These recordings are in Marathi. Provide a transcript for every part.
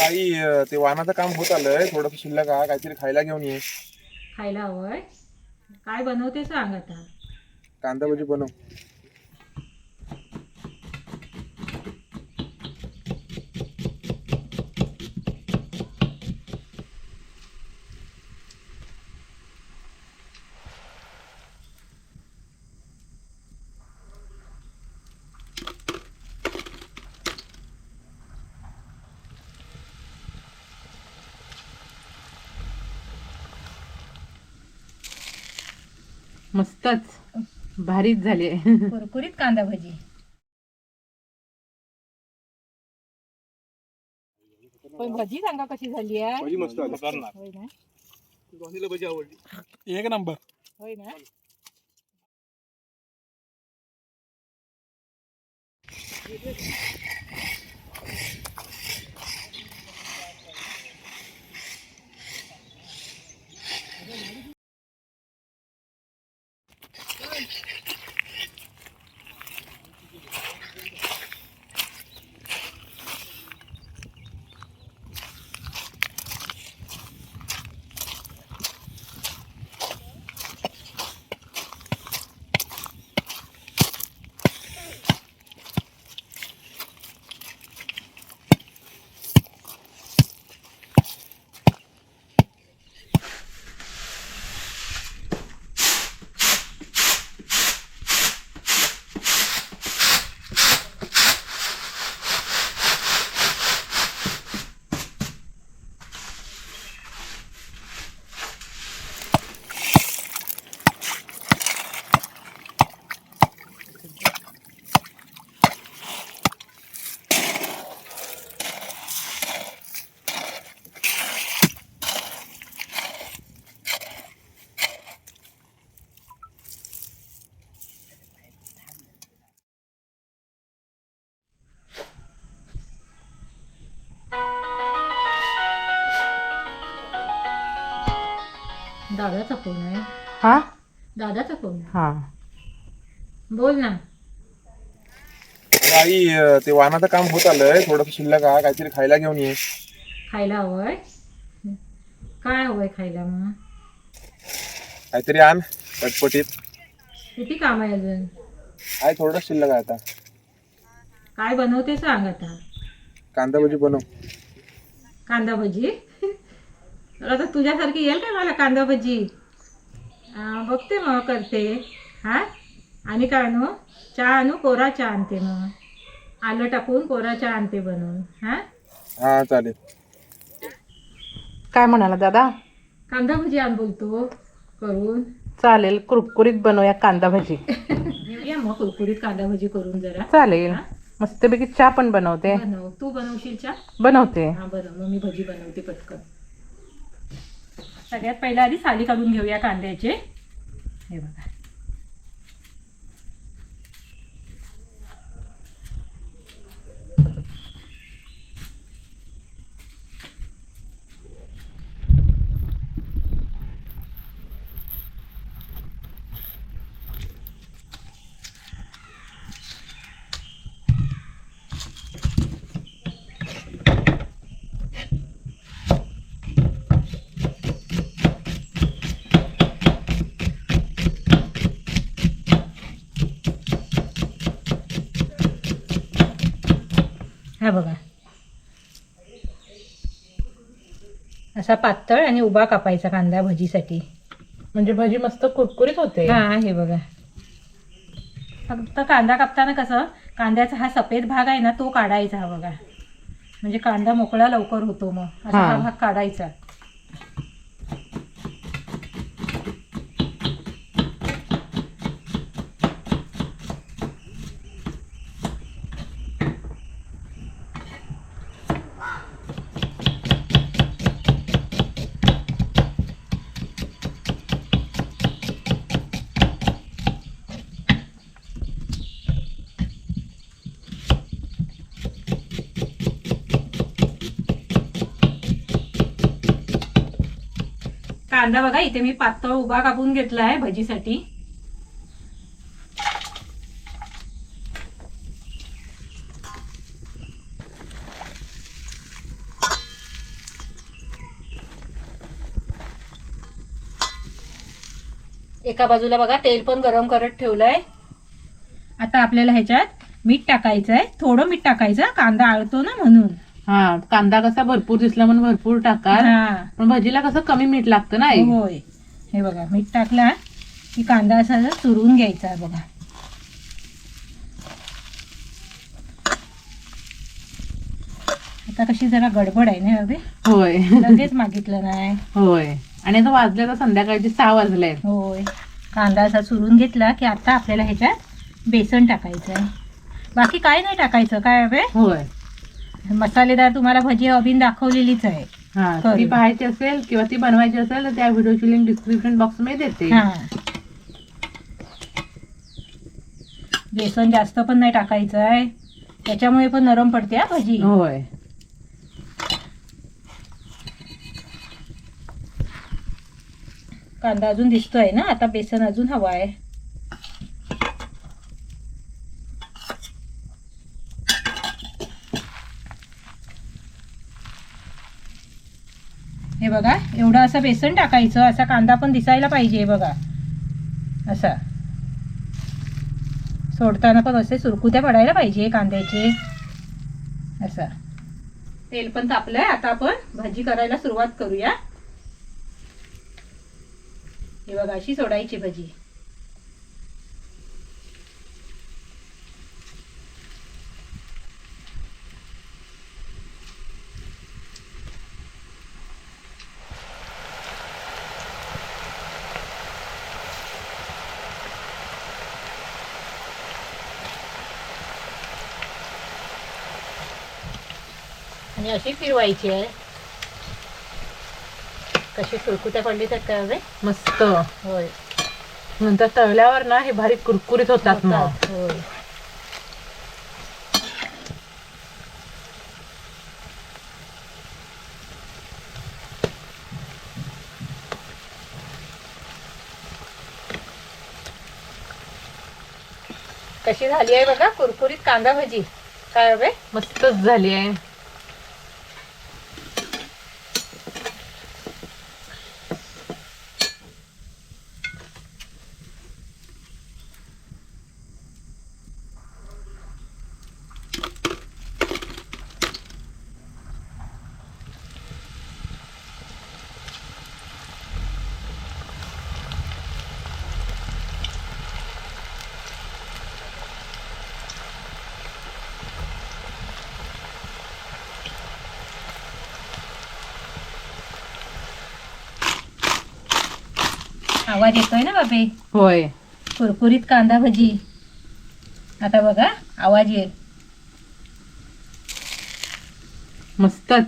आई अं, ते वाहनाचं काम होत आलंय. थोडस शिल्लक आहे. काहीतरी खायला घेऊन ये. खायला हवंय काय बनवते सांग आता. कांदा भजी बनव. मस्तच. भारीच झाली कुरकुरीत कांदा भजी. पण भजी सांगा कशी झाली आहे? भजी मस्त आली होय ना? भजी आवडली. एक नंबर. होय ना? दादाचा फोन आहे. हा? दादाचा फोन आहे. हा. बोल ना. आई अं, ते वाहनाचं काम होत आलंय. थोडस शिल्लक आहे काहीतरी खायला घेऊन ये. खायला हवंय? काय हवंय खायला मग? काहीतरी आण पटपटीत. किती काम आहे अजून? आहे थोडं शिल्लक आहे आता. काय बनवते सांग आता. कांदा भजी बनव. कांदा भजी? आता तुझ्यासारखी येईल काय मला कांदा भजी? बघते मग करते. हा? आणि काय आणू? चहा आणू? कोरा चहा आणते मग. आलं टाकून कोरा चहा आणते बनवून. हा? हा चालेल. काय म्हणाला दादा? कांदा भजी आण बोलतो. करून. चालेल कुरकुरीत बनवूया कांदा भजी. घेऊया मग कुरकुरीत कांदा भजी करून जरा. चालेल. हा? मस्तपैकी चहा पण बनवते. बनव. तू बनवशील चहा? बनवते. हा बरं मग मी भजी बनवते पटकन. सगळ्यात पहिला आधी साली काढून घेऊया कांद्याचे. हे बघा. हा बघा. असा पातळ आणि उभा कापायचा कांदा भजीसाठी. म्हणजे भजी मस्त कुरकुरीत होते. हा हे बघा. फक्त कांदा कापताना कसं कांद्याचा हा सफेद भाग आहे ना तो काढायचा हा बघा. म्हणजे कांदा मोकळा लवकर होतो मग. असा हा. हा भाग काढायचा. कांदा बघा इथे मी पातळ उभा कापून घेतला आहे भजीसाठी. एका बाजूला बघा तेल पण गरम करत ठेवलंय. आता आपल्याला ह्याच्यात मीठ टाकायचं आहे थोडं मीठ टाकायचं कांदा आळतो ना म्हणून. हा कांदा कसा भरपूर दिसला म्हणून भरपूर टाका हा. पण भजीला कसं कमी मीठ लागतं ना आई? होय. हे बघा मीठ टाकला की कांदा असा जरा चुरून घ्यायचा बघा. आता कशी जरा गडबड आहे ना अबे होय. लगेच मागितलं नाही. होय. आणि आता वाजले तर संध्याकाळचे सहा वाजले होय. कांदा असा चुरून घेतला की आता आपल्याला ह्याच्यात बेसन टाकायचं आहे बाकी काय नाही टाकायचं काय हवे होय. मसालेदार तुम्हाला भजी अभिन दाखवलेलीच आहे. हा करू. ती पाहायची असेल किंवा ती बनवायची असेल तर त्या व्हिडिओची लिंक डिस्क्रिप्शन बॉक्समध्ये देते. हा. बेसन जास्त पण नाही टाकायचं आहे. त्याच्यामुळे पण नरम पडते हा भजी. होय. कांदा अजून दिसतोय ना? आता बेसन अजून हवा आहे. बघा. एवढं असं बेसन टाकायचं असा कांदा पण दिसायला पाहिजे बघा. असा. सोडताना पण असे सुरकुत्या पडायला पाहिजे कांद्याचे. असा. तेल पण तापलंय. आता आपण भाजी करायला सुरुवात करूया. हे बघा अशी सोडायची भजी. आणि अशी फिरवायची आहे. कशी सुरकुत्या पडली तर काय हवे मस्त. होय. नंतर तळल्यावर ना हे भारी कुरकुरीत होतात होतात, होय. कशी झाली आहे बघा कुरकुरीत कांदा भजी. काय हवे? मस्तच झाली आहे. आवाज येतोय ना बाबे होय. कुरकुरीत कांदा भजी. आता बघा आवाज येईल. मस्तच.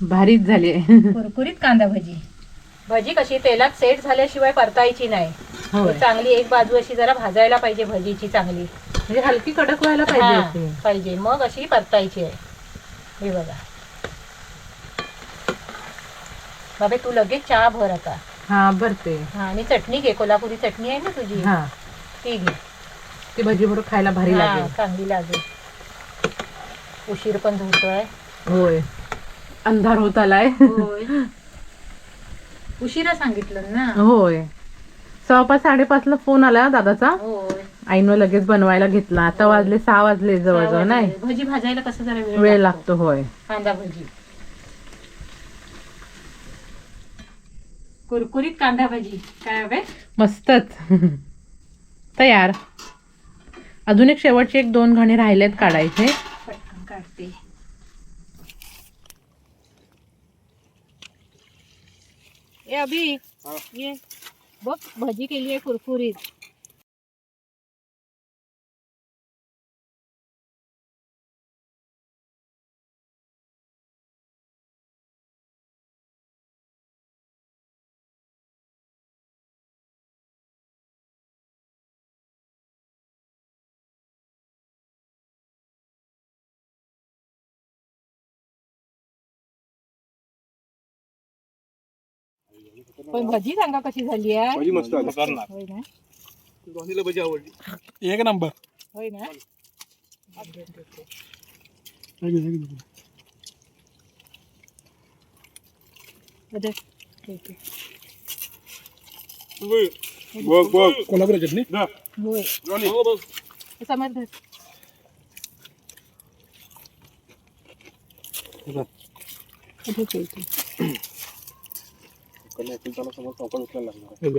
भारीच झाली. आहे कुरकुरीत कांदा भजी. भजी कशी तेलात सेट झाल्याशिवाय परतायची नाही. होय. चांगली एक बाजू अशी जरा भाजायला पाहिजे भजीची चांगली. म्हणजे हलकी कडक व्हायला पाहिजे हा. पाहिजे. मग अशी परतायची आहे. हे बघा. बाबे तू लगेच चहा भर आता. हा भरते. हा आणि चटणी घे कोल्हापुरी चटणी आहे ना तुझी? हा. ती घे. ती भजी बरोबर खायला भारी हा, लागेल. चांगली लागेल. उशीर पण धुतोय. होय. अंधार होत आलाय. होय. उशिरा सांगितलं ना? होय. सव्वापाच साडेपाच ला फोन आला दादाचा. होय. आईनं लगेच बनवायला घेतला. आता वाजले सहा वाजले जवळजवळ नाही? भजी भाजायला कसं जरा वेळ वेळ लागतो होय. कांदा भजी. कुरकुरीत कांदा भजी. काय हवे मस्तच. तयार. अजून एक शेवटचे एक दोन घणे राहिलेत काढायचे. पटकन काढते. ए अभि. ये. बघ भजी केली आहे कुरकुरीत. पण भजी सांगा कशी झाली आहे? भजी मस्त आली होय ना? दोन्हीला भजी आवडली. एक नंबर. होय ना? अरे, ठीक आहे. बघ बघ. कोल्हापुरी चटणी होय. समज धर. कमी असेल त्याला समोर चौकात उचलायला लागणार हे